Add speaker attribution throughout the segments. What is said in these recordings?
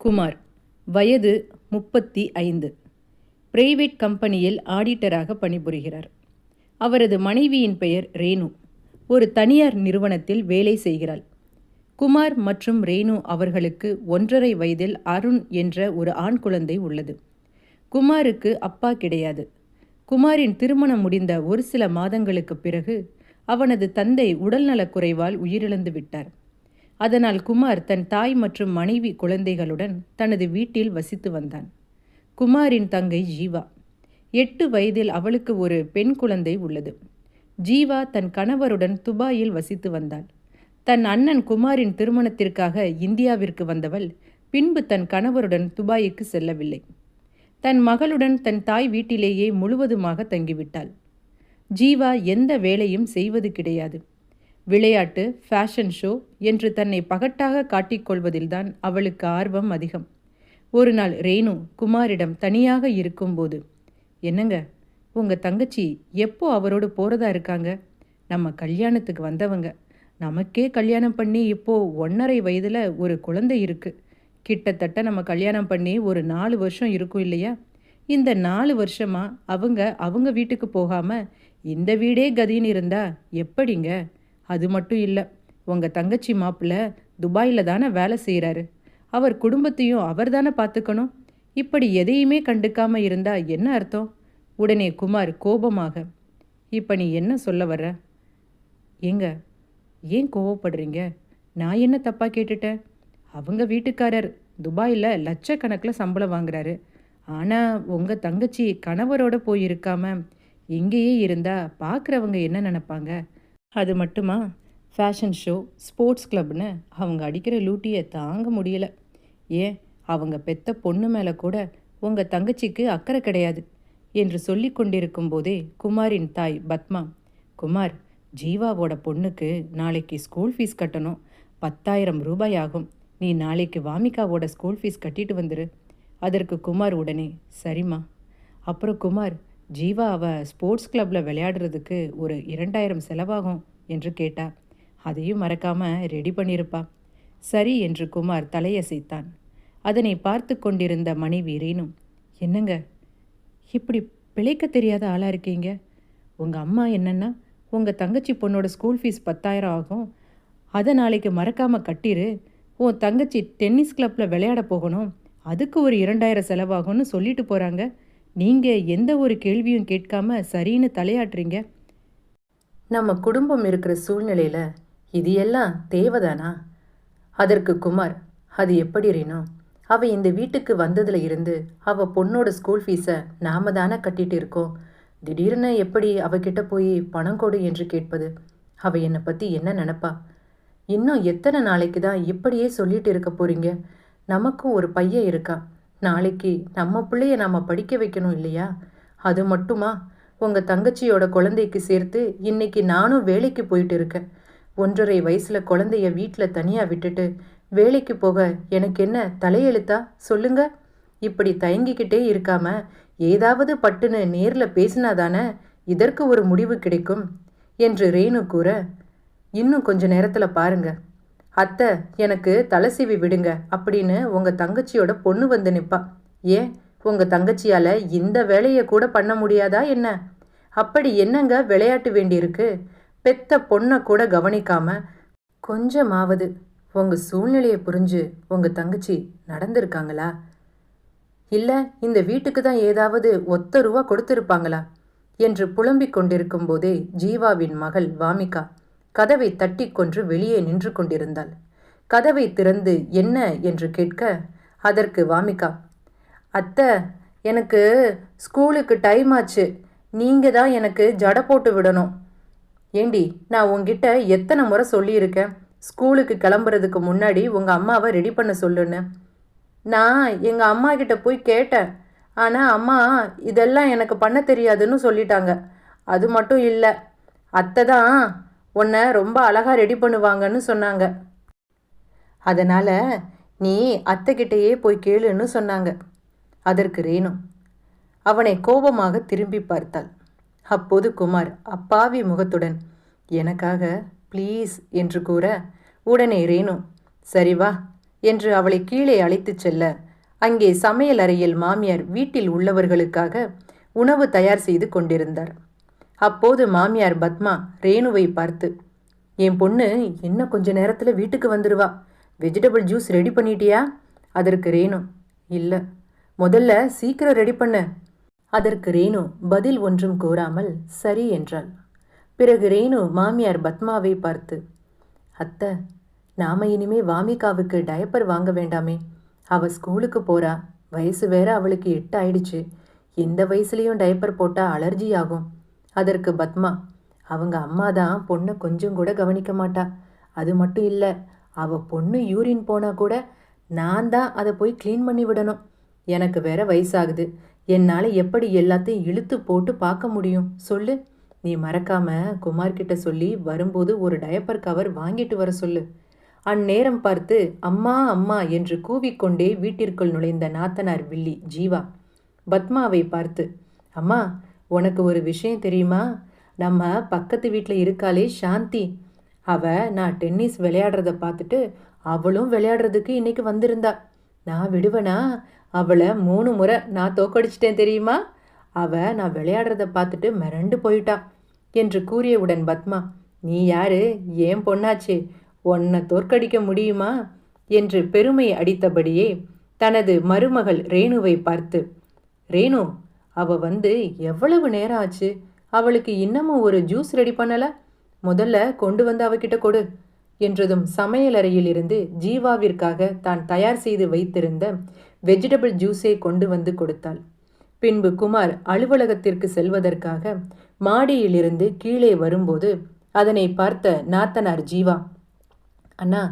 Speaker 1: குமார். வயது முப்பத்தி ஐந்து. பிரைவேட் கம்பெனியில் ஆடிட்டராக பணிபுரிகிறார். அவரது மனைவியின் பெயர் ரேணு. ஒரு தனியார் நிறுவனத்தில் வேலை செய்கிறாள். குமார் மற்றும் ரேணு அவர்களுக்கு ஒன்றரை வயதில் அருண் என்ற ஒரு ஆண் குழந்தை உள்ளது. குமாருக்கு அப்பா கிடையாது. குமாரின் திருமணம் முடிந்த ஒரு சில மாதங்களுக்கு பிறகு அவனது தந்தை உடல்நலக் குறைவால் உயிரிழந்து விட்டார். அதனால் குமார் தன் தாய் மற்றும் மனைவி குழந்தைகளுடன் தனது வீட்டில் வசித்து வந்தான். குமாரின் தங்கை ஜீவா. எட்டு வயதில் அவளுக்கு ஒரு பெண் குழந்தை உள்ளது. ஜீவா தன் கணவருடன் துபாயில் வசித்து வந்தாள். தன் அண்ணன் குமாரின் திருமணத்திற்காக இந்தியாவிற்கு வந்தவள் பின்பு தன் கணவருடன் துபாய்க்கு செல்லவில்லை. தன் மகளுடன் தன் தாய் வீட்டிலேயே முழுவதுமாக தங்கிவிட்டாள். ஜீவா எந்த வேலையும் செய்வது கிடையாது. விளையாட்டு ஃபேஷன் ஷோ என்று தன்னை பகட்டாக காட்டிக்கொள்வதில்தான் அவளுக்கு ஆர்வம் அதிகம். ஒரு நாள் ரேணு குமாரிடம் தனியாக இருக்கும்போது என்னங்க உங்கள் தங்கச்சி எப்போ அவரோடு போகிறதா இருக்காங்க? நம்ம கல்யாணத்துக்கு வந்தவங்க. நமக்கே கல்யாணம் பண்ணி இப்போ ஒன்றரை வயதில் ஒரு குழந்தை இருக்கு. கிட்டத்தட்ட நம்ம கல்யாணம் பண்ணி ஒரு நாலு வருஷம் இருக்கும் இல்லையா? இந்த நாலு வருஷமா அவங்க அவங்க வீட்டுக்கு போகாம இந்த வீடே கதின்னு இருந்தா எப்படிங்க? அது மட்டும் இல்லை உங்கள் தங்கச்சி மாப்பிள்ள துபாயில் தானே வேலை செய்கிறாரு அவர் குடும்பத்தையும் அவர் தானே பார்த்துக்கணும் இப்படி எதையுமே கண்டுக்காம இருந்தா என்ன அர்த்தம்? உடனே குமார் கோபமாக இப்போ நீ என்ன சொல்ல வர்ற? ஏங்க ஏன் கோவப்படுறீங்க? நான் என்ன தப்பாக கேட்டுட்டேன்? அவங்க வீட்டுக்காரர் துபாயில் லட்சக்கணக்கில் சம்பளம் வாங்குறாரு. ஆனால் உங்கள் தங்கச்சி கணவரோட போயிருக்காம இங்கேயே இருந்தா பார்க்குறவங்க என்ன நினப்பாங்க? அது மட்டுமா? ஃபேஷன் ஷோ ஸ்போர்ட்ஸ் கிளப்னு அவங்க அடிக்கிற லூட்டியை தாங்க முடியலை. ஏன்? அவங்க பெத்த பொண்ணு மேலே கூட உங்கள் தங்கச்சிக்கு அக்கறை கிடையாது என்று சொல்லி கொண்டிருக்கும் போதே குமாரின் தாய் பத்மா குமார் ஜீவாவோட பொண்ணுக்கு நாளைக்கு ஸ்கூல் ஃபீஸ் கட்டணும். பத்தாயிரம் ரூபாய் ஆகும். நீ நாளைக்கு வாமிகாவோட ஸ்கூல் ஃபீஸ் கட்டிட்டு வந்துரு. அதற்கு குமார் உடனே சரிம்மா. அப்புறம் குமார் ஜீவா அவ ஸ்போர்ட்ஸ் கிளப்பில் விளையாடுறதுக்கு ஒரு இரண்டாயிரம் செலவாகும் என்று கேட்டா அதையும் மறக்காம ரெடி பண்ணியிருப்பா சரி என்று குமார் தலையசைத்தான். அதனை பார்த்து கொண்டிருந்த மனைவி ரீனு என்னங்க இப்படி பிழைக்க தெரியாத ஆளாக இருக்கீங்க? உங்கள் அம்மா என்னென்னா உங்கள் தங்கச்சி பொண்ணோட ஸ்கூல் ஃபீஸ் பத்தாயிரம் ஆகும். அதை நாளைக்கு மறக்காமல் கட்டிரு. உன் தங்கச்சி டென்னிஸ் கிளப்பில் விளையாட போகணும். அதுக்கு ஒரு இரண்டாயிரம் செலவாகும்னு சொல்லிட்டு போகிறாங்க நீங்கள் எந்த ஒரு கேள்வியும் கேட்காம சரின்னு தலையாட்டுறீங்க? நம்ம குடும்பம் இருக்கிற சூழ்நிலையில் இது எல்லாம் தேவைதானா? அதற்கு குமார் அது எப்படி ரீனோ? அவ இந்த வீட்டுக்கு வந்ததுல இருந்து அவ பொண்ணோட ஸ்கூல் ஃபீஸை நாம தானே கட்டிட்டு இருக்கோம். திடீர்னு எப்படி அவகிட்ட போய் பணம் கொடு என்று கேட்பது? அவ என்னை பற்றி என்ன நினப்பா? இன்னும் எத்தனை நாளைக்கு தான் இப்படியே சொல்லிட்டு இருக்க போறீங்க? நமக்கும் ஒரு பையன் இருக்கா? நாளைக்கு நம்ம பிள்ளைய நாம படிக்க வைக்கணும் இல்லையா? அது மட்டுமா? உங்கள் தங்கச்சியோட குழந்தைக்கு சேர்த்து இன்னைக்கு நானும் வேலைக்கு போயிட்டு இருக்கேன். ஒன்றரை வயசில் குழந்தைய வீட்டில் தனியாக விட்டுட்டு வேலைக்கு போக எனக்கு என்ன தலையெழுத்தா? சொல்லுங்க. இப்படி தயங்கிக்கிட்டே இருக்காம ஏதாவது பட்டுன்னு நேரில் பேசினாதானே இதற்கு ஒரு முடிவு கிடைக்கும்? என்று ரேணு கூற இன்னும் கொஞ்ச நேரத்தில் பாருங்கள் அத்தை எனக்கு தலை சீவி விடுங்க அப்படின்னு உங்க தங்கச்சியோட பொண்ணு வந்து நிப்பா. ஏன் உங்க தங்கச்சியால இந்த வேலையை கூட பண்ண முடியாதா என்ன? அப்படி என்னங்க விளையாட்டு வேண்டியிருக்கு? பெத்த பொண்ணை கூட கவனிக்காம கொஞ்சமாவது உங்க சூழ்நிலையை புரிஞ்சு உங்க தங்கச்சி நடந்திருக்காங்களா? இல்ல இந்த வீட்டுக்கு தான் ஏதாவது ஒத்த ரூபா கொடுத்திருப்பாங்களா? என்று புலம்பிக் கொண்டிருக்கும் போதே ஜீவாவின் மகள் வாமிகா கதவை தட்டி கொன்று வெளியே நின்று கொண்டிருந்தாள். கதவை திறந்து என்ன என்று கேட்க அதற்கு வாமிகா அத்தை எனக்கு ஸ்கூலுக்கு டைம் ஆச்சு. நீங்கள் தான் எனக்கு ஜடை போட்டு விடணும். ஏண்டி நான் உங்ககிட்ட எத்தனை முறை சொல்லியிருக்கேன்? ஸ்கூலுக்கு கிளம்புறதுக்கு முன்னாடி உங்கள் அம்மாவை ரெடி பண்ண சொல்லுன்னு. நான் எங்கள் அம்மா கிட்ட போய் கேட்டேன். ஆனால் அம்மா இதெல்லாம் எனக்கு பண்ண தெரியாதுன்னு சொல்லிட்டாங்க. அது மட்டும் இல்லை. அத்தை தான் உன்னை ரொம்ப அழகாக ரெடி பண்ணுவாங்கன்னு சொன்னாங்க. அதனால் நீ அத்தைக்கிட்டேயே போய் கேளுன்னு சொன்னாங்க. அதற்கு ரேணு அவனை கோபமாக திரும்பி பார்த்தாள். அப்போது குமார் அப்பாவி முகத்துடன் எனக்காக ப்ளீஸ் என்று கூற உடனே ரேணு சரி வா என்று அவளை கீழே அழைத்துச் செல்ல அங்கே சமையல் அறையில் மாமியார் வீட்டில் உள்ளவர்களுக்காக உணவு தயார் செய்து கொண்டிருந்தார். அப்போது மாமியார் பத்மா ரேணுவை பார்த்து என் பொண்ணு இன்னும் கொஞ்ச நேரத்தில் வீட்டுக்கு வந்துடுவா வெஜிடபிள் ஜூஸ் ரெடி பண்ணிட்டியா? அதற்கு ரேணு. இல்லை. முதல்ல சீக்கிரம் ரெடி பண்ண. அதற்கு ரேணு பதில் ஒன்றும் கூறாமல் சரி என்றாள். பிறகு ரேணு மாமியார் பத்மாவை பார்த்து அத்தை நாம இனிமே வாமிகாவுக்கு டயப்பர் வாங்க வேண்டாமே. அவ ஸ்கூலுக்கு போறா. வயசு வேற அவளுக்கு எட்டு ஆயிடுச்சு இந்த வயசுலேயும் டயப்பர் போட்டால் அலர்ஜி ஆகும் அதற்கு பத்மா அவங்க அம்மா தான் பொண்ணை கொஞ்சம் கூட கவனிக்க மாட்டா. அது மட்டும் இல்லை அவ பொண்ணு யூரின் போனால் கூட நான் தான் அதை போய் க்ளீன் பண்ணி விடணும். எனக்கு வேற வயசாகுது. என்னால் எப்படி எல்லாத்தையும் இழுத்து போட்டு பார்க்க முடியும்? சொல்லு. நீ மறக்காம குமார்கிட்ட சொல்லி வரும்போது ஒரு டயப்பர் கவர் வாங்கிட்டு வர சொல்லு அந்நேரம் பார்த்து அம்மா அம்மா என்று கூவிக்கொண்டே வீட்டிற்குள் நுழைந்த நாத்தனார் வில்லி ஜீவா. பத்மாவை பார்த்து அம்மா உனக்கு ஒரு விஷயம் தெரியுமா? நம்ம பக்கத்து வீட்டில் இருக்காளே சாந்தி. அவ நான் டென்னிஸ் விளையாடுறத பார்த்துட்டு அவளும் விளையாடுறதுக்கு இன்னைக்கு வந்திருந்தா. நான் விடுவனா? அவளை மூணு முறை நான் தோக்கடிச்சிட்டேன் தெரியுமா? அவ நான் விளையாடுறத பார்த்துட்டு மிரண்டு போயிட்டா என்று கூறியவுடன் பத்மா. நீ யாரு? ஏன் பொண்ணாச்சே? உன்னை தோற்கடிக்க முடியுமா? என்று பெருமை அடித்தபடியே தனது மருமகள் ரேணுவை பார்த்து ரேணு அவள் வந்து எவ்வளவு நேரம் ஆச்சு அவளுக்கு இன்னமும் ஒரு ஜூஸ் ரெடி பண்ணலை? முதல்ல கொண்டு வந்து அவகிட்ட கொடு என்றதும் சமையலறையில் இருந்து ஜீவாவிற்காக தான் தயார் செய்து வைத்திருந்த வெஜிடபிள் ஜூஸை கொண்டு வந்து கொடுத்தாள். பின்பு குமார் அலுவலகத்திற்கு செல்வதற்காக மாடியிலிருந்து கீழே வரும்போது அதனை பார்த்த நாத்தனார் ஜீவா அண்ணா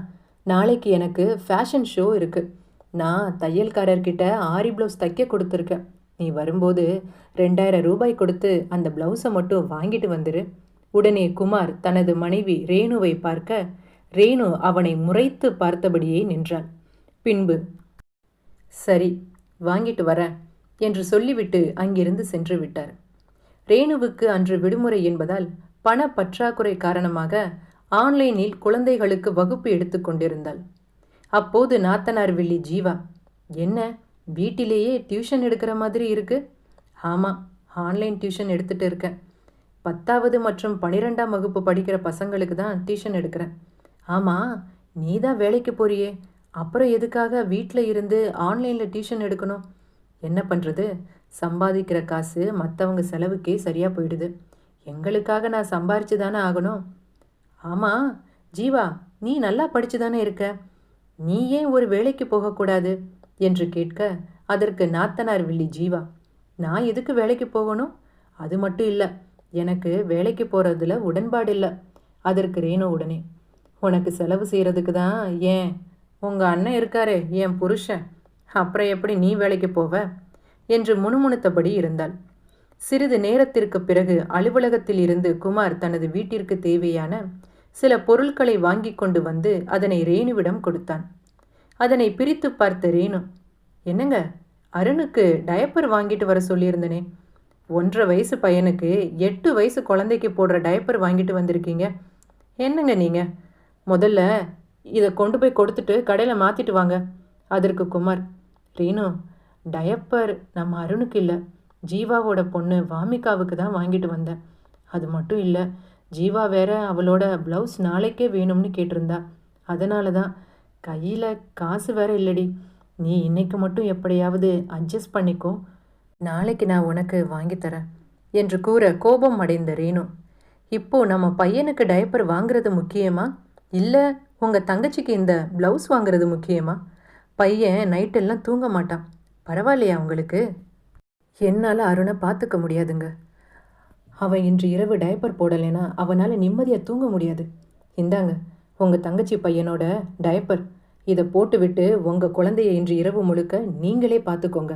Speaker 1: நாளைக்கு எனக்கு ஃபேஷன் ஷோ இருக்கு. நான் தையல்காரர்கிட்ட ஆரி ப்ளவுஸ் தைக்க கொடுத்துருக்கேன். நீ வரும்போது ரெண்டாயிரம் ரூபாய் கொடுத்து அந்த ப்ளவுஸை மட்டும் வாங்கிட்டு வந்துரு. உடனே குமார் தனது மனைவி ரேணுவை பார்க்க ரேணு அவனை முறைத்து பார்த்தபடியே நின்றான் பின்பு சரி வாங்கிட்டு வரேன் என்று சொல்லிவிட்டு அங்கிருந்து சென்று விட்டார். ரேணுவுக்கு அன்று விடுமுறை என்பதால் பண பற்றாக்குறை காரணமாக ஆன்லைனில் குழந்தைகளுக்கு வகுப்பு எடுத்து கொண்டிருந்தாள். அப்போது நாத்தனார் வில்லி ஜீவா என்ன? வீட்டிலேயே டியூஷன் எடுக்கிற மாதிரி இருக்கு. ஆமாம் ஆன்லைன் டியூஷன் எடுத்துகிட்டு இருக்கேன். பத்தாவது மற்றும் பனிரெண்டாம் வகுப்பு படிக்கிற பசங்களுக்கு தான் டியூஷன் எடுக்கிறேன். ஆமாம் நீ தான் வேலைக்கு போறியே. அப்புறம் எதுக்காக வீட்டில் இருந்து ஆன்லைனில் டியூஷன் எடுக்கணும்? என்ன பண்ணுறது சம்பாதிக்கிற காசு மற்றவங்க செலவுக்கே சரியாக போயிடுது. எங்களுக்காக நான் சம்பாரிச்சு தானே ஆகணும்? ஆமாம் ஜீவா நீ நல்லா படிச்சு தானே இருக்க. நீ ஏன் ஒரு வேலைக்கு போகக்கூடாது? என்று கேட்க அதற்கு நாத்தனார் வில்லி ஜீவா நான் எதுக்கு வேலைக்கு போகணும்? அது மட்டும் இல்லை எனக்கு வேலைக்கு போகிறதுல உடன்பாடு இல்லை. அதற்கு ரேணு உடனே உனக்கு செலவு செய்கிறதுக்கு தான் ஏன்? உங்கள் அண்ணன் இருக்காரே என் புருஷன். அப்புறம் எப்படி நீ வேலைக்கு போவ? என்று முணுமுணுத்தபடி இருந்தாள். சிறிது நேரத்திற்கு பிறகு அலுவலகத்தில் இருந்து குமார் தனது வீட்டிற்கு தேவையான சில பொருட்களை வாங்கி கொண்டு வந்து அதனை ரேணுவிடம் கொடுத்தான். அதனை பிரித்து பார்த்த ரேணு என்னங்க? அருணுக்கு டயப்பர் வாங்கிட்டு வர சொல்லியிருந்தனே. ஒன்றரை வயசு பையனுக்கு எட்டு வயசு குழந்தைக்கு போடுற டயப்பர் வாங்கிட்டு வந்திருக்கீங்க. என்னங்க நீங்கள் முதல்ல இதை கொண்டு போய் கொடுத்துட்டு கடையில் மாற்றிட்டு வாங்க. அதற்கு குமார் ரீனு டயப்பர் நம்ம அருணுக்கு இல்லை. ஜீவாவோட பொண்ணு வாமிகாவுக்கு தான் வாங்கிட்டு வந்தேன். அது மட்டும் இல்லை ஜீவா வேற அவளோட ப்ளவுஸ் நாளைக்கே வேணும்னு கேட்டிருந்தா. அதனால தான் கையில் காசு வேற இல்லடி. நீ இன்னைக்கு மட்டும் எப்படியாவது அட்ஜஸ்ட் பண்ணிக்கோ. நாளைக்கு நான் உனக்கு வாங்கித்தரேன் என்று கூற கோபம் அடைந்த ரேணு இப்போ நம்ம பையனுக்கு டயப்பர் வாங்குறது முக்கியமா? இல்லை உங்கள் தங்கச்சிக்கு இந்த ப்ளவுஸ் வாங்குறது முக்கியமா? பையன் நைட்டெல்லாம் தூங்க மாட்டான். பரவாயில்லையா உங்களுக்கு? என்னால் அருணை பார்த்துக்க முடியாதுங்க. அவன் இன்று இரவு டயப்பர் போடலைன்னா அவனால் நிம்மதியாக தூங்க முடியாது. இந்தாங்க உங்கள் தங்கச்சி பையனோட டயப்பர் இதை போட்டுவிட்டு உங்கள் குழந்தையை இன்று இரவு முழுக்க நீங்களே பார்த்துக்கோங்க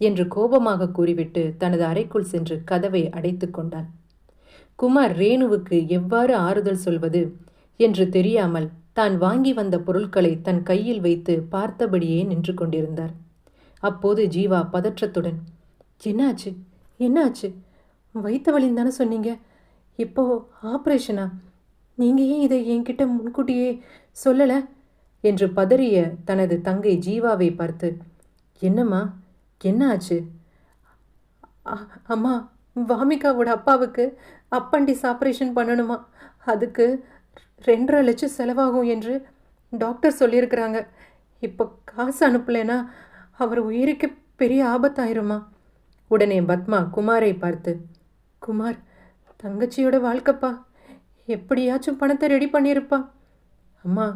Speaker 1: என்று கோபமாக கூறிவிட்டு தனது அறைக்குள் சென்று கதவை அடைத்து கொண்டான் குமார் ரேணுவுக்கு எவ்வாறு ஆறுதல் சொல்வது என்று தெரியாமல் தான் வாங்கி வந்த பொருட்களை தன் கையில் வைத்து பார்த்தபடியே நின்று கொண்டிருந்தார். அப்போது ஜீவா பதற்றத்துடன் என்னாச்சு? என்னாச்சு? வைத்த வழின்னு தானே சொன்னீங்க? இப்போ ஆப்ரேஷனா? நீங்கள் ஏன் இதை என்கிட்ட முன்கூட்டியே சொல்லலை? என்று பதறிய தனது தங்கை ஜீவாவை பார்த்து என்னம்மா என்ன ஆச்சு அம்மா வாமிகாவோட அப்பாவுக்கு அப்பண்டிஸ் ஆப்ரேஷன் பண்ணணுமா? அதுக்கு ரெண்டரை லட்சம் செலவாகும் என்று டாக்டர் சொல்லியிருக்கிறாங்க. இப்போ காசு அனுப்பலைன்னா அவர் உயிருக்கு பெரிய ஆபத்தாயிருமா? உடனே பத்மா குமாரை பார்த்து குமார் தங்கச்சியோட வாழ்க்கைப்பா. எப்படியாச்சும் பணத்தை ரெடி பண்ணியிருப்பா. அம்மா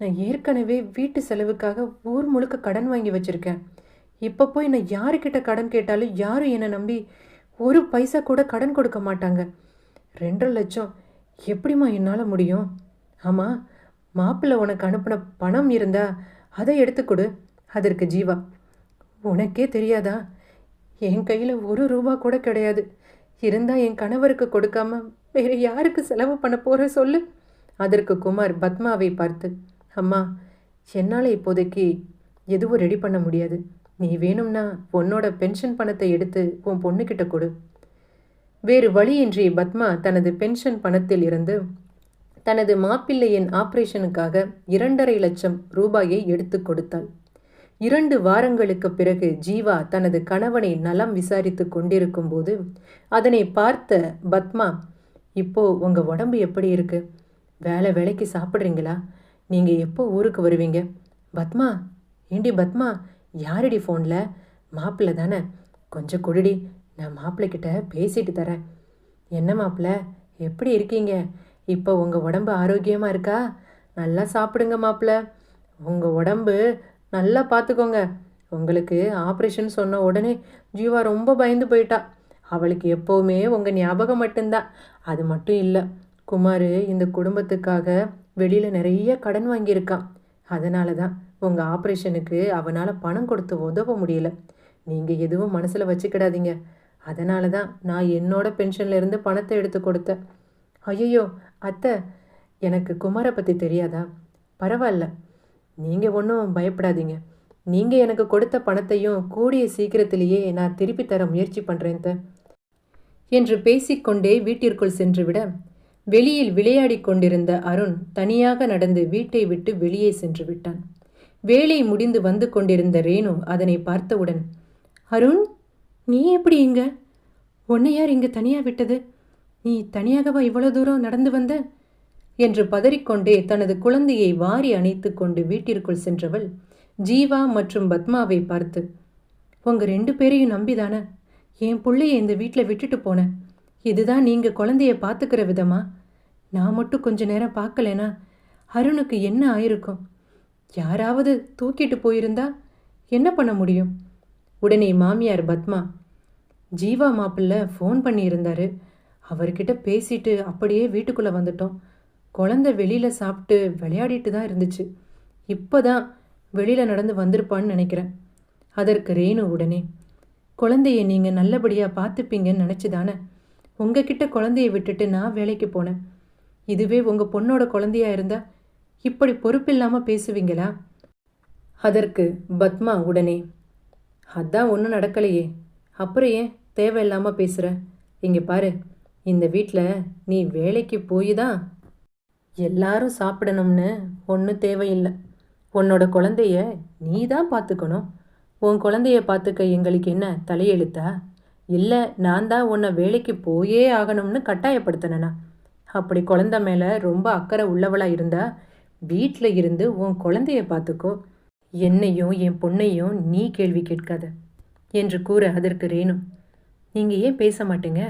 Speaker 1: நான் ஏற்கனவே வீட்டு செலவுக்காக ஊர் முழுக்க கடன் வாங்கி வச்சுருக்கேன். இப்போ போய் நான் யாருக்கிட்ட கடன் கேட்டாலும் யாரும் என்னை நம்பி ஒரு பைசா கூட கடன் கொடுக்க மாட்டாங்க. ரெண்டரை லட்சம் எப்படிம்மா என்னால் முடியும்? ஆமாம் மாப்பிள்ளை உனக்கு அனுப்பின பணம் இருந்தா அதை எடுத்து கொடு. அதற்கு ஜீவா உனக்கே தெரியாதா? என் கையில் ஒரு ரூபா கூட கிடையாது. இருந்தால் என் கணவருக்கு கொடுக்காம வேறு யாருக்கு செலவு பண்ண போகிற சொல்லு? அதற்கு குமார் பத்மாவை பார்த்து அம்மா என்னால் இப்போதைக்கு எதுவும் ரெடி பண்ண முடியாது. நீ வேணும்னா உன்னோட பென்ஷன் பணத்தை எடுத்து உன் பொண்ணுக்கிட்ட கொடு. வேறு வழியின்றி பத்மா தனது பென்ஷன் பணத்தில் இருந்து தனது மாப்பிள்ளையின் ஆபரேஷனுக்காக இரண்டரை லட்சம் ரூபாயை எடுத்து கொடுத்தாள். இரண்டு வாரங்களுக்கு பிறகு ஜீவா தனது கணவனை நலம் விசாரித்து கொண்டிருக்கும் போது அதனை பார்த்த பத்மா இப்போ உங்க உடம்பு எப்படி இருக்கு? வேலை வேலைக்கு சாப்பிட்றீங்களா? நீங்கள் எப்போ ஊருக்கு வருவீங்க? பத்மா? ஏண்டி பத்மா? யாரடி ஃபோனில் மாப்பிள்ளை தானே? கொஞ்சம் கொடுடி நான் மாப்பிள்ளை கிட்ட பேசிட்டு தரேன். என்ன மாப்பிள்ள? எப்படி இருக்கீங்க? இப்போ உங்கள் உடம்பு ஆரோக்கியமாக இருக்கா? நல்லா சாப்பிடுங்க மாப்பிள்ள. உங்கள் உடம்பு நல்லா பார்த்துக்கோங்க உங்களுக்கு ஆப்ரேஷன் சொன்ன உடனே ஜீவா ரொம்ப பயந்து போயிட்டா. அவளுக்கு எப்போவுமே உங்கள் ஞாபகம் மட்டும்தான். அது மட்டும் இல்லை குமார் இந்த குடும்பத்துக்காக வெளியில் நிறைய கடன் வாங்கியிருக்கான். அதனால தான் உங்கள் ஆப்ரேஷனுக்கு அவனால் பணம் கொடுத்து உதவ முடியல. நீங்கள் எதுவும் மனசில் வச்சுக்கிடாதீங்க. அதனால தான் நான் என்னோட பென்ஷன்லேருந்து பணத்தை எடுத்து கொடுத்தேன். ஐயோ அத்தை எனக்கு குமாரை பற்றி தெரியாதா? பரவாயில்ல. நீங்கள் ஒன்றும் பயப்படாதீங்க. நீங்கள் எனக்கு கொடுத்த பணத்தையும் கூடிய சீக்கிரத்திலேயே நான் திருப்பி தர முயற்சி பண்ணுறேன் என்று பேசிக்கொண்டே வீட்டிற்குள் சென்றுவிட வெளியில் விளையாடிக் கொண்டிருந்த அருண் தனியாக நடந்து வீட்டை விட்டு வெளியே சென்று விட்டான். வேலை முடிந்து வந்து கொண்டிருந்த ரேணு அதனை பார்த்தவுடன் அருண் நீ எப்படி இங்க? உன்னை யார் இங்கு தனியாக விட்டது? நீ தனியாகவா இவ்வளோ தூரம் நடந்து வந்த? என்று பதறிக்கொண்டே தனது குழந்தையை வாரி அணைத்து கொண்டு வீட்டிற்குள் சென்றவள் ஜீவா மற்றும் பத்மாவை பார்த்து உங்க ரெண்டு பேரையும் நம்பிதானே? என் பிள்ளைய இந்த வீட்டில் விட்டுட்டு போனேன் இதுதான் நீங்க குழந்தைய பார்த்துக்கிற விதமா? நான் மட்டும் கொஞ்ச நேரம் பார்க்கலனா அருணுக்கு என்ன ஆயிருக்கும்? யாராவது தூக்கிட்டு போயிருந்தா என்ன பண்ண முடியும்? உடனே மாமியார் பத்மா ஜீவா மாப்பிள்ள ஃபோன் பண்ணியிருந்தாரு. அவர்கிட்ட பேசிட்டு அப்படியே வீட்டுக்குள்ளே வந்துட்டோம். குழந்தை வெளியில் சாப்பிட்டு விளையாடிட்டு தான் இருந்துச்சு. இப்போ தான் வெளியில் நடந்து வந்திருப்பான்னு நினைக்கிறேன். அதற்கு ரேணு உடனே குழந்தைய நீங்கள் நல்லபடியாக பார்த்துப்பீங்கன்னு நினச்சி தானே உங்ககிட்ட குழந்தைய விட்டுட்டு நான் வேலைக்கு போனேன். இதுவே உங்கள் பொண்ணோட குழந்தையா இருந்தா இப்படி பொறுப்பில்லாமல் பேசுவீங்களா? அதற்கு பத்மா உடனே அதான் ஒன்றும் நடக்கலையே. அப்புறம் ஏன் தேவையில்லாமல் பேசுகிற இங்கே பாரு இந்த வீட்டில் நீ வேலைக்கு போய் தான் எல்லாரும் சாப்பிடணும்னு ஒன்றும் தேவையில்லை. உன்னோட குழந்தைய நீ தான் பார்த்துக்கணும் உன் குழந்தைய பார்த்துக்க எங்களுக்கு என்ன தலையெழுத்தா? இல்லை நான் தான் உன்னை வேலைக்கு போயே ஆகணும்னு கட்டாயப்படுத்தினேனா? அப்படி குழந்த மேலே ரொம்ப அக்கறை உள்ளவளாக இருந்தா வீட்டில் இருந்து உன் குழந்தைய பார்த்துக்கோ என்னையும் என் பொண்ணையும் நீ கேள்வி கேட்காத என்று கூற அதற்கு ரேணு. நீங்கள் ஏன் பேச மாட்டீங்க?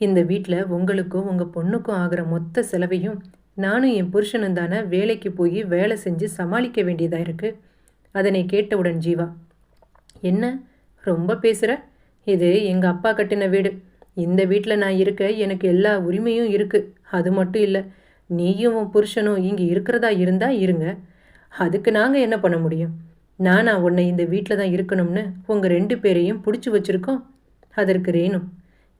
Speaker 1: இந்த வீட்டில் உங்களுக்கும் உங்கள் பொண்ணுக்கும் ஆகிற மொத்த செலவையும் நானும் என் புருஷனும் தானே வேலைக்கு போய் வேலை செஞ்சு சமாளிக்க வேண்டியதாக இருக்குது அதனை கேட்டவுடன் ஜீவா. என்ன? ரொம்ப பேசுகிற இது எங்கள் அப்பா கட்டின வீடு. இந்த வீட்டில் நான் இருக்க எனக்கு எல்லா உரிமையும் இருக்குது அது மட்டும் இல்லை நீயும் உன் புருஷனும் இங்கே இருக்கிறதா இருந்தால் இருங்க. அதுக்கு நாங்கள் என்ன பண்ண முடியும்? நானா உன்னை இந்த வீட்டில் தான் இருக்கணும்னு உங்கள் ரெண்டு பேரையும் பிடிச்சி வச்சுருக்கோம். அதற்கு ரேணு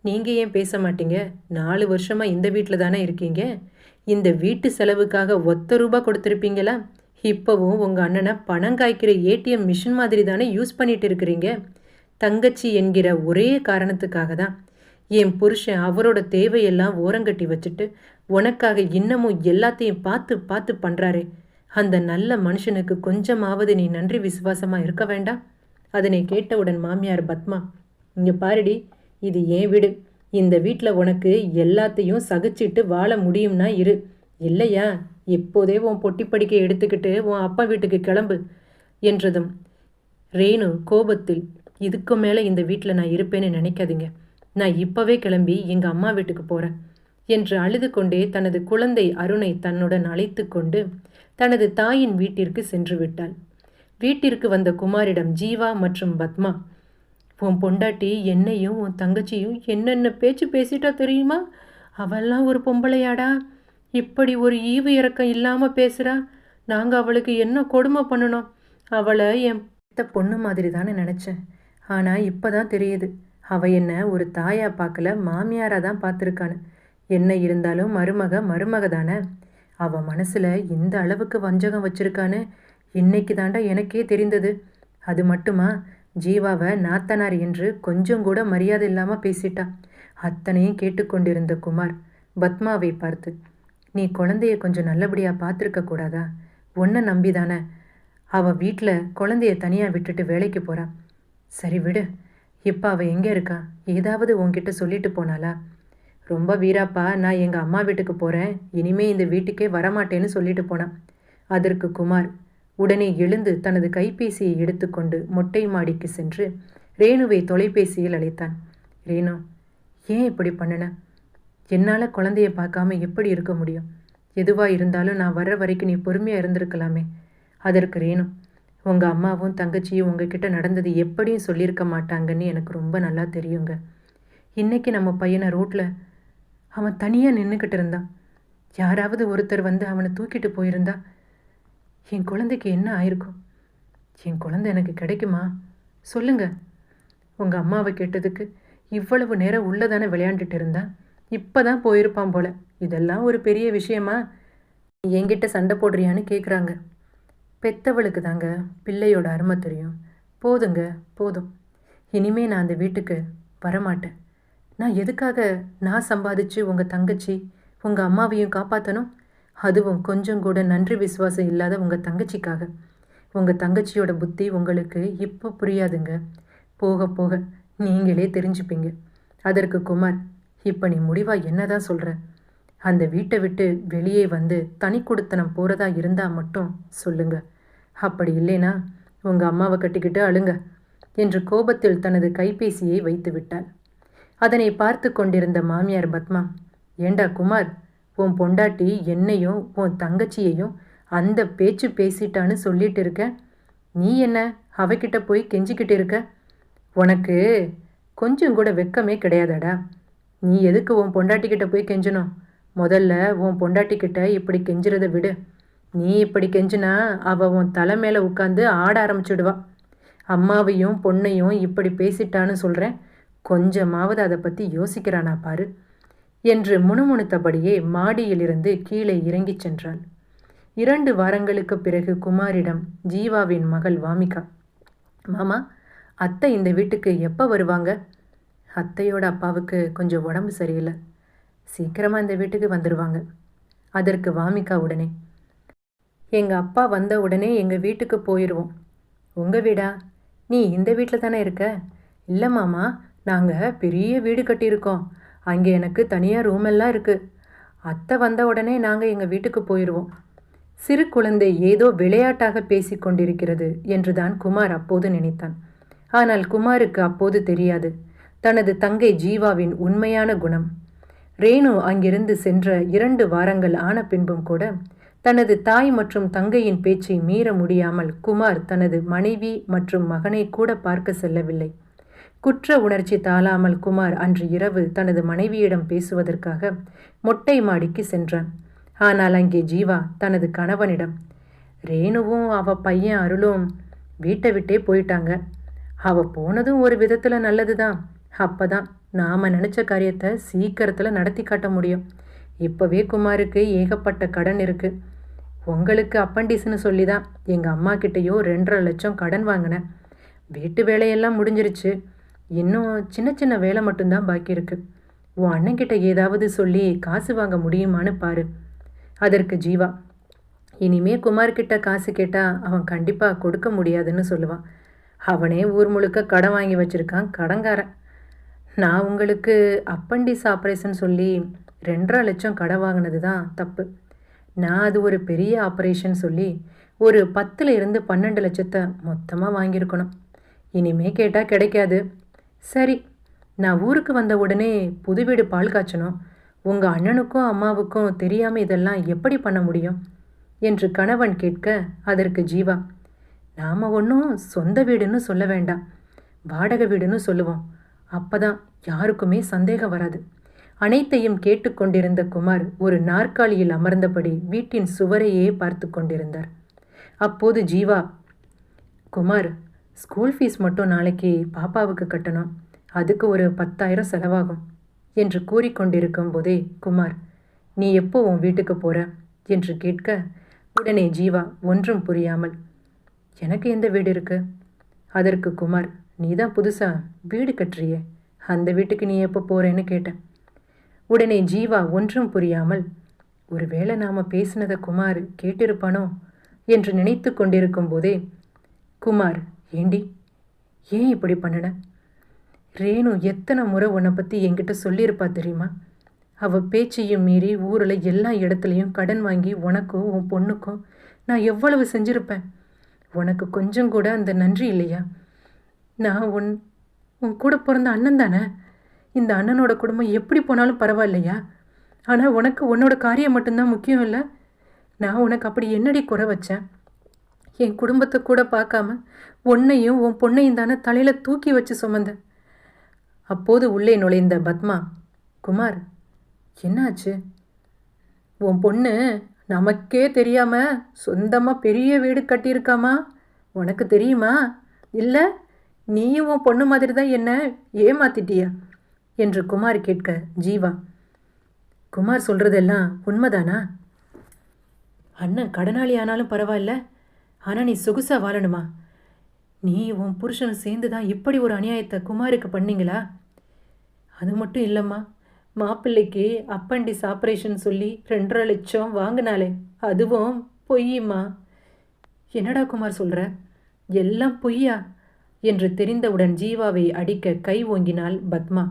Speaker 1: நீங்கள் ஏன் பேச மாட்டீங்க? நாலு வருஷமாக இந்த வீட்டில் தானே இருக்கீங்க. இந்த வீட்டு செலவுக்காக ஒத்த ரூபா கொடுத்துருப்பீங்களா? இப்போவும் உங்கள் அண்ணனை பணம் காய்க்கிற ஏடிஎம் மிஷின் மாதிரி தானே யூஸ் பண்ணிட்டு இருக்கிறீங்க. தங்கச்சி என்கிற ஒரே காரணத்துக்காக தான் என் புருஷன் அவரோட தேவையெல்லாம் ஓரங்கட்டி வச்சுட்டு உனக்காக இன்னமும் எல்லாத்தையும் பார்த்து பார்த்து பண்ணுறாரே அந்த நல்ல மனுஷனுக்கு கொஞ்சமாவது நீ நன்றி விசுவாசமாக இருக்க வேண்டாம். அதனை கேட்டவுடன் மாமியார் பத்மா இங்கே பாருடி இது ஏன் வீடு? இந்த வீட்டில் உனக்கு எல்லாத்தையும் சகிச்சிட்டு வாழ முடியும்னா இரு. இல்லையா? இப்போதே உன் பொட்டி படிக்கை எடுத்துக்கிட்டு உன் அப்பா வீட்டுக்கு கிளம்பு என்றதும் ரேணு கோபத்தில் இதுக்கு மேலே இந்த வீட்டில் நான் இருப்பேன்னு நினைக்காதீங்க. நான் இப்போவே கிளம்பி எங்கள் அம்மா வீட்டுக்கு போகிறேன் என்று அழுது கொண்டே தனது குழந்தை அருணை தன்னுடன் அழைத்து கொண்டு தனது தாயின் வீட்டிற்கு சென்று விட்டாள். வீட்டிற்கு வந்த குமாரிடம் ஜீவா மற்றும் பத்மா உன் பொண்டாட்டி என்னையும் உன் தங்கச்சியும் என்னென்ன பேச்சு பேசிட்டா தெரியுமா? அவெல்லாம் ஒரு பொம்பளையாடா. இப்படி ஒரு ஈவு இறக்கம் இல்லாமல் பேசுகிறா நாங்கள் அவளுக்கு என்ன கொடுமை பண்ணணும்? அவளை என் பொண்ணு மாதிரி தானே நினச்சேன். ஆனால் இப்போ தான் தெரியுது. அவள் என்ன ஒரு தாயா பார்க்கல மாமியாராக தான் பார்த்துருக்கான்னு என்ன இருந்தாலும் மருமக மருமக தானே? அவள் மனசில் இந்த அளவுக்கு வஞ்சகம் வச்சுருக்கான்னு இன்னைக்கு தாண்டா எனக்கே தெரிந்தது. அது மட்டுமா? ஜீவாவை நாத்தனார் என்று கொஞ்சம் கூட மரியாதை இல்லாமல் பேசிட்டா. அத்தனையும் கேட்டுக்கொண்டிருந்த குமார் பத்மாவை பார்த்து நீ குழந்தைய கொஞ்சம் நல்லபடியாக பார்த்துருக்க கூடாதா? உன்னை நம்பிதானே? அவள் வீட்டில் குழந்தைய தனியாக விட்டுட்டு வேலைக்கு போகிறான் சரி விடு. இப்போ அவள் எங்கே இருக்கா? ஏதாவது உன்கிட்ட சொல்லிட்டு போனாளா? ரொம்ப வீராப்பா நான் எங்கள் அம்மா வீட்டுக்கு போகிறேன் இனிமே இந்த வீட்டுக்கே வரமாட்டேன்னு சொல்லிட்டு போனான். அதற்கு குமார் உடனே எழுந்து தனது கைபேசியை எடுத்துக்கொண்டு மொட்டை மாடிக்கு சென்று ரேணுவை தொலைபேசியில் அழைத்தான். ரேணு ஏன் இப்படி பண்ணின? என்னால் குழந்தைய பார்க்காம எப்படி இருக்க முடியும்? எதுவாக இருந்தாலும் நான் வர்ற வரைக்கும் நீ பொறுமையாக இருந்திருக்கலாமே. அதற்கு ரேணு உங்கள் அம்மாவும் தங்கச்சியும் உங்ககிட்ட நடந்தது எப்படியும் சொல்லியிருக்க மாட்டாங்கன்னு எனக்கு ரொம்ப நல்லா தெரியுங்க. இன்னைக்கு நம்ம பையனை ரோட்டில் அவன் தனியாக நின்றுக்கிட்டு இருந்தான். யாராவது ஒருத்தர் வந்து அவனை தூக்கிட்டு போயிருந்தா என் குழந்தைக்கு என்ன ஆயிருக்கும்? என் குழந்தை எனக்கு கிடைக்குமா? சொல்லுங்க. உங்கள் அம்மாவை கேட்டதுக்கு இவ்வளவு நேரம் உள்ளதானே விளையாண்டுட்டு இருந்தான் இப்போ தான் போயிருப்பான் போல. இதெல்லாம் ஒரு பெரிய விஷயமா? என்கிட்ட சண்டை போடுறியான்னு கேட்குறாங்க பெத்தவளுக்கு தாங்க பிள்ளையோட அருமை தெரியும். போதுங்க போதும். இனிமே நான் அந்த வீட்டுக்கு வரமாட்டேன். நான் எதுக்காக நான் சம்பாதிச்சு உங்கள் தங்கச்சி உங்கள் அம்மாவையும் காப்பாற்றணும் அதுவும் கொஞ்சம் கூட நன்றி விசுவாசம் இல்லாத உங்கள் தங்கச்சிக்காக. உங்கள் தங்கச்சியோட புத்தி உங்களுக்கு இப்போ புரியாதுங்க. போக போக நீங்களே தெரிஞ்சுப்பீங்க. அதற்கு குமார் இப்போ நீ முடிவாக என்ன தான் சொல்கிற அந்த வீட்டை விட்டு வெளியே வந்து தனி கொடுத்தனம் போகிறதா இருந்தால் மட்டும் சொல்லுங்கள் அப்படி இல்லைனா உங்கள் அம்மாவை கட்டிக்கிட்டு அழுங்க என்று கோபத்தில் தனது கைபேசியை வைத்து விட்டாள். அதனை பார்த்து கொண்டிருந்த மாமியார் பத்மா ஏண்டா குமார் உன் பொண்டாட்டி என்னையும் உன் தங்கச்சியையும் அந்த பேச்சு பேசிட்டான்னு சொல்லிட்டு இருக்க? நீ என்ன அவகிட்ட போய் கெஞ்சிக்கிட்டு இருக்க? உனக்கு கொஞ்சம் கூட வெக்கமே கிடையாதாடா. நீ எதுக்கு உன் பொண்டாட்டிக்கிட்ட போய் கெஞ்சணும்? முதல்ல உன் பொண்டாட்டிக்கிட்ட இப்படி கெஞ்சுறதை விடு. நீ இப்படி கெஞ்சினா அவ உன் தலை மேலே உட்காந்து ஆட ஆரம்பிச்சிடுவா. அம்மாவையும் பொண்ணையும் இப்படி பேசிட்டான்னு சொல்கிறேன் கொஞ்சமாவது அதை பற்றி யோசிக்கிறானா பாரு என்று முணுமுணுத்தபடியே மாடியிலிருந்து கீழே இறங்கிச் சென்றாள். இரண்டு வாரங்களுக்கு பிறகு குமாரிடம் ஜீவாவின் மகள் வாமிகா மாமா அத்தை இந்த வீட்டுக்கு எப்போ வருவாங்க? அத்தையோட அப்பாவுக்கு கொஞ்சம் உடம்பு சரியில்லை. சீக்கிரமாக இந்த வீட்டுக்கு வந்துடுவாங்க அதற்கு வாமிகா உடனே எங்கள் அப்பா வந்த உடனே எங்கள் வீட்டுக்கு போயிடுவோம் உங்கள் வீடா? நீ இந்த வீட்டில் தானே இருக்க? இல்லை மாமா நாங்கள் பெரிய வீடு கட்டியிருக்கோம். அங்கே எனக்கு தனியாக ரூம் எல்லாம் இருக்குது அத்தை வந்த உடனே நாங்கள் எங்கள் வீட்டுக்கு போயிடுவோம் சிறு குழந்தை ஏதோ விளையாட்டாக பேசிக் கொண்டிருக்கிறது என்றுதான் குமார் அப்போது நினைத்தான். ஆனால் குமாருக்கு அப்போது தெரியாது. தனது தங்கை ஜீவாவின் உண்மையான குணம். ரேணு அங்கிருந்து சென்ற இரண்டு வாரங்கள் ஆன பின்பும் கூட தனது தாய் மற்றும் தங்கையின் பேச்சை மீற முடியாமல் குமார் தனது மனைவி மற்றும் மகனை கூட பார்க்க செல்லவில்லை. குற்ற உணர்ச்சி தாளாமல் குமார் அன்று இரவு தனது மனைவியிடம் பேசுவதற்காக மொட்டை மாடிக்கு சென்றான். ஆனால் அங்கே ஜீவா தனது கணவனிடம் ரேணுவும் அவ பையன் அருளும் வீட்டை விட்டே போயிட்டாங்க. அவ போனதும் ஒரு விதத்தில் நல்லதுதான். அப்பதான் அப்போ தான் நாம் நினச்ச காரியத்தை சீக்கிரத்தில் நடத்தி காட்ட முடியும். இப்போவே குமாருக்கு ஏகப்பட்ட கடன் இருக்குது உங்களுக்கு அப்பண்டிஸ்னு சொல்லி தான் எங்கள் அம்மா கிட்டேயோ ரெண்டரை லட்சம் கடன் வாங்கினேன். வீட்டு வேலையெல்லாம் முடிஞ்சிருச்சு. இன்னும் சின்ன சின்ன வேலை மட்டும்தான் பாக்கி இருக்கு. உன் அண்ணன்கிட்ட ஏதாவது சொல்லி காசு வாங்க முடியுமான்னு பாரு. அதற்கு ஜீவா இனிமே குமார்கிட்ட காசு கேட்டால் அவன் கண்டிப்பாக கொடுக்க முடியாதுன்னு சொல்லுவான். அவனே ஊர் முழுக்க கடன் வாங்கி வச்சிருக்கான் கடன்காரன். நான் உங்களுக்கு அப்பண்டிஸ் ஆப்ரேஷன் சொல்லி ரெண்டரை லட்சம் கடன் வாங்கினது தான் தப்பு. நான் அது ஒரு பெரிய ஆப்ரேஷன் சொல்லி ஒரு பத்தில் இருந்து பன்னெண்டு லட்சத்தை மொத்தமாக வாங்கியிருக்கணும். இனிமே கேட்டால் கிடைக்காது. சரி நான் ஊருக்கு வந்த உடனே புது வீடு பால் காய்ச்சணும். உங்கள் அண்ணனுக்கும் அம்மாவுக்கும் தெரியாமல் இதெல்லாம் எப்படி பண்ண முடியும்? என்று கணவன் கேட்க அதற்கு ஜீவா நாம் ஒன்றும் சொந்த வீடுன்னு சொல்ல வேண்டாம். வாடகை வீடுன்னு சொல்லுவோம். அப்பதான் யாருக்குமே சந்தேகம் வராது. அனைத்தையும் கேட்டுக்கொண்டிருந்த குமார் ஒரு நாற்காலியில் அமர்ந்தபடி வீட்டின் சுவரையே பார்த்து கொண்டிருந்தார். அப்போது ஜீவா குமார் ஸ்கூல் ஃபீஸ் மட்டும் நாளைக்கு பாப்பாவுக்கு கட்டணும். அதுக்கு ஒரு பத்தாயிரம் செலவாகும் என்று கூறிக்கொண்டிருக்கும் போதே குமார் நீ எப்போ உன் வீட்டுக்கு போற? என்று கேட்க உடனே ஜீவா ஒன்றும் புரியாமல் எனக்கு எந்த வீடு இருக்கு? அதற்கு குமார் நீ தான் புதுசா வீடு கட்டுறியே. அந்த வீட்டுக்கு நீ எப்போ போறேன்னு கேட்டேன். உடனே ஜீவா ஒன்றும் புரியாமல் ஒருவேளை நாம பேசினதை குமார் கேட்டிருப்பானோ? என்று நினைத்து கொண்டிருக்கும் போதே குமார் ஏண்டி? ஏன் இப்படி பண்ணின? ரேணு எத்தனை முறை உன்னை பற்றி என்கிட்ட சொல்லியிருப்பா தெரியுமா? அவள் பேச்சையும் மீறி ஊரில் எல்லா இடத்துலையும் கடன் வாங்கி உனக்கும் உன் பொண்ணுக்கும் நான் எவ்வளவு செஞ்சுருப்பேன்? உனக்கு கொஞ்சம் கூட அந்த நன்றி இல்லையா? நான் உன் உன் கூட பிறந்த அண்ணன் தானே? இந்த அண்ணனோட குடும்பம் எப்படி போனாலும் பரவாயில்லையா? ஆனால் உனக்கு உன்னோட காரியம் மட்டும்தான் முக்கியம் இல்லை. நான் உனக்கு அப்படி என்னடி குறை வச்சேன்? என் குடும்பத்தை கூட பார்க்காம உன்னையும் உன் பொண்ணையும் தானே தலையில் தூக்கி வச்சு சுமந்தேன் அப்போது உள்ளே நுழைந்த பத்மா குமார் என்னாச்சு? உன் பொண்ணு நமக்கே தெரியாமல் சொந்தமாக பெரிய வீடு கட்டியிருக்காமா? உனக்கு தெரியுமா? இல்லை நீயும் உன் பொண்ணு மாதிரி தான் என்ன ஏமாத்திட்டியா? என்று குமார் கேட்க ஜீவா குமார் சொல்றதெல்லாம் உண்மைதானா? அண்ணன் கடனாளி ஆனாலும் பரவாயில்ல. ஆனால் நீ சொகுசாக வாழணுமா? நீ உன் புருஷனும் சேர்ந்து தான் இப்படி ஒரு அநியாயத்தை குமாருக்கு பண்ணீங்களா? அது மட்டும் இல்லைம்மா. மாப்பிள்ளைக்கு அப்பண்டிஸ் ஆப்ரேஷன் சொல்லி ரெண்டரை லட்சம் வாங்கினாலே அதுவும் பொய்யுமா? என்னடா குமார் சொல்கிற எல்லாம் பொய்யா? என்று தெரிந்தவுடன் ஜீவாவை அடிக்க கை ஓங்கினாள் பத்மா.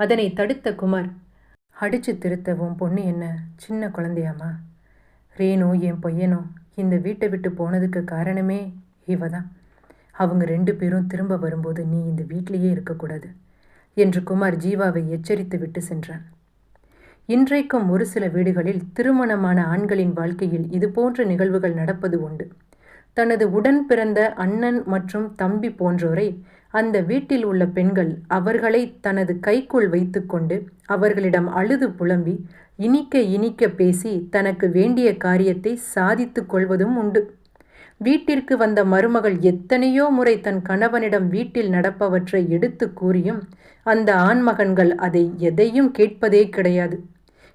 Speaker 1: அதனை தடுத்த குமார் அடிச்சு திருத்த உன் பொண்ணு என்ன? சின்ன குழந்தையாம்மா. ரேனோ என் பையனோ இந்த வீட்டை விட்டு போனதுக்கு காரணமே இவ தான் அவங்க ரெண்டு பேரும் திரும்ப வரும்போது நீ இந்த வீட்டிலேயே இருக்கக்கூடாது என்று குமார் ஜீவாவை எச்சரித்து விட்டு சென்றான். இன்றைக்கும் ஒரு சில வீடுகளில் திருமணமான ஆண்களின் வாழ்க்கையில் இதுபோன்ற நிகழ்வுகள் நடப்பது உண்டு. தனது உடன் பிறந்த அண்ணன் மற்றும் தம்பி போன்றோரை அந்த வீட்டில் உள்ள பெண்கள் அவர்களை தனது கைக்குள் வைத்துக்கொண்டு அவர்களிடம் அழுது புலம்பி இனிக்க இனிக்க பேசி தனக்கு வேண்டிய காரியத்தை சாதித்துக் கொள்வதும் உண்டு. வீட்டிற்கு வந்த மருமகள் எத்தனையோ முறை தன் கணவனிடம் வீட்டில் நடப்பவற்றை எடுத்து கூறியும் அந்த ஆண்மகன்கள் அதை எதையும் கேட்பதே கிடையாது.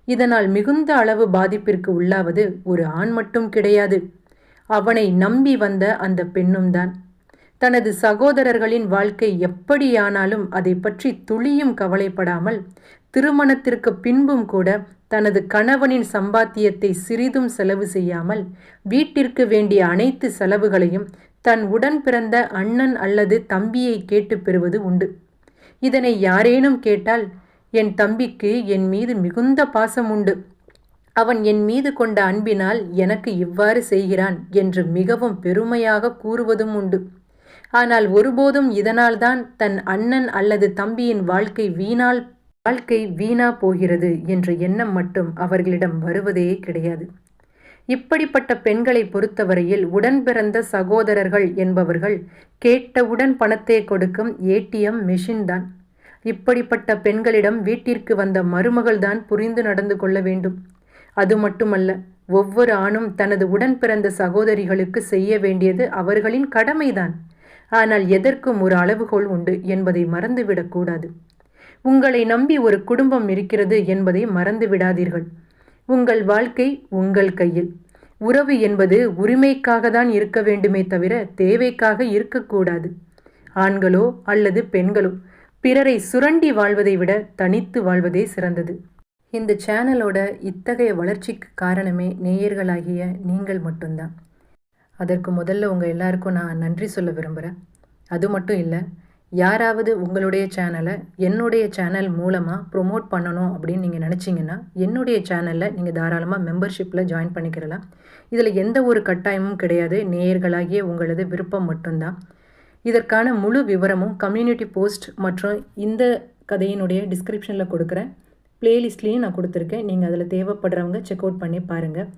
Speaker 1: இதனால் மிகுந்த அளவு பாதிப்பிற்கு உள்ளாவது ஒரு ஆண் மட்டும் கிடையாது. அவனை நம்பி வந்த அந்த பெண்ணும் தான். தனது சகோதரர்களின் வாழ்க்கை எப்படியானாலும் அதை பற்றி துளியும் கவலைப்படாமல் திருமணத்திற்கு பின்பும் கூட தனது கணவனின் சம்பாத்தியத்தை சிறிதும் செலவு செய்யாமல் வீட்டிற்கு வேண்டிய அனைத்து செலவுகளையும் தன் உடன் பிறந்த அண்ணன் அல்லது தம்பியை கேட்டு பெறுவது உண்டு. இதனை யாரேனும் கேட்டால் என் தம்பிக்கு என் மீது மிகுந்த பாசம் உண்டு. அவன் என் மீது கொண்ட அன்பினால் எனக்கு இவ்வாறு செய்கிறான் என்று மிகவும் பெருமையாக கூறுவதும் உண்டு. ஆனால் ஒருபோதும் இதனால்தான் தன் அண்ணன் அல்லது தம்பியின் வாழ்க்கை வீணால் வாழ்க்கை வீணா போகிறது என்ற எண்ணம் மட்டும் அவர்களிடம் வருவதே கிடையாது. இப்படிப்பட்ட பெண்களை பொறுத்தவரையில் உடன் பிறந்த சகோதரர்கள் என்பவர்கள் கேட்டவுடன் பணத்தை கொடுக்கும் ஏடிஎம் மெஷின் தான். இப்படிப்பட்ட பெண்களிடம் வீட்டிற்கு வந்த மருமகள்தான் புரிந்து நடந்து கொள்ள வேண்டும். அது மட்டுமல்ல ஒவ்வொரு ஆணும் தனது உடன் பிறந்த சகோதரிகளுக்கு செய்ய வேண்டியது அவர்களின் கடமைதான். ஆனால் எதற்கும் ஒரு அளவுகோல் உண்டு என்பதை மறந்துவிடக்கூடாது உங்களை நம்பி ஒரு குடும்பம் இருக்கிறது என்பதை மறந்து விடாதீர்கள். உங்கள் வாழ்க்கை உங்கள் கையில். உறவு என்பது உரிமைக்காக தான் இருக்க வேண்டுமே தவிர தேவைக்காக இருக்கக்கூடாது ஆண்களோ அல்லது பெண்களோ பிறரை சுரண்டி வாழ்வதை விட தனித்து வாழ்வதே சிறந்தது. இந்த சேனலோட இத்தகைய வளர்ச்சிக்கு காரணமே நேயர்களாகிய நீங்கள் மட்டும்தான். அதற்கு முதல்ல உங்கள் எல்லாருக்கும் நான் நன்றி சொல்ல விரும்புகிறேன் அது மட்டும் இல்லை யாராவது உங்களுடைய சேனலை என்னுடைய சேனல் மூலமாக ப்ரொமோட் பண்ணணும் அப்படின்னு நீங்கள் நினச்சிங்கன்னா என்னுடைய சேனலில் நீங்கள் தாராளமாக மெம்பர்ஷிப்பில் ஜாயின் பண்ணிக்கிறலாம் இதில் எந்த ஒரு கட்டாயமும் கிடையாது. நேயர்களாகிய உங்களது விருப்பம் மட்டும்தான். இதற்கான முழு விவரமும் கம்யூனிட்டி போஸ்ட் மற்றும் இந்த கதையினுடைய டிஸ்கிரிப்ஷனில் கொடுக்குறேன். ப்ளேலிஸ்ட்லேயும் நான் கொடுத்துருக்கேன். நீங்கள் அதில் தேவைப்படுறவங்க செக் அவுட் பண்ணி பாருங்கள்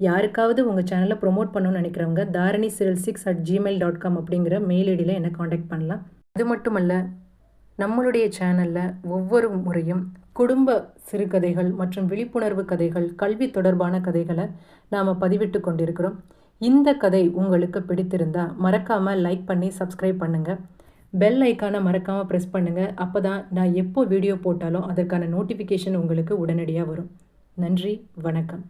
Speaker 1: யாருக்காவது உங்கள் சேனலை ப்ரொமோட் பண்ணணும்னு நினைக்கிறவங்க தாரணி சிரல் six at Gmail dot com அப்படிங்கிற மெயில் ஐடியில் என்னை காண்டாக்ட் பண்ணலாம். அது மட்டுமல்ல நம்மளுடைய சேனலில் ஒவ்வொரு முறையும் குடும்ப சிறுகதைகள் மற்றும் விழிப்புணர்வு கதைகள் கல்வி தொடர்பான கதைகளை நாம் பதிவிட்டு கொண்டிருக்கிறோம். இந்த கதை உங்களுக்கு பிடித்திருந்தால் மறக்காமல் லைக் பண்ணி சப்ஸ்கிரைப் பண்ணுங்கள் பெல் ஐக்கானை மறக்காமல் ப்ரெஸ் பண்ணுங்கள் அப்போ தான் நான் எப்போ வீடியோ போட்டாலும் அதற்கான நோட்டிஃபிகேஷன் உங்களுக்கு உடனடியாக வரும். நன்றி வணக்கம்.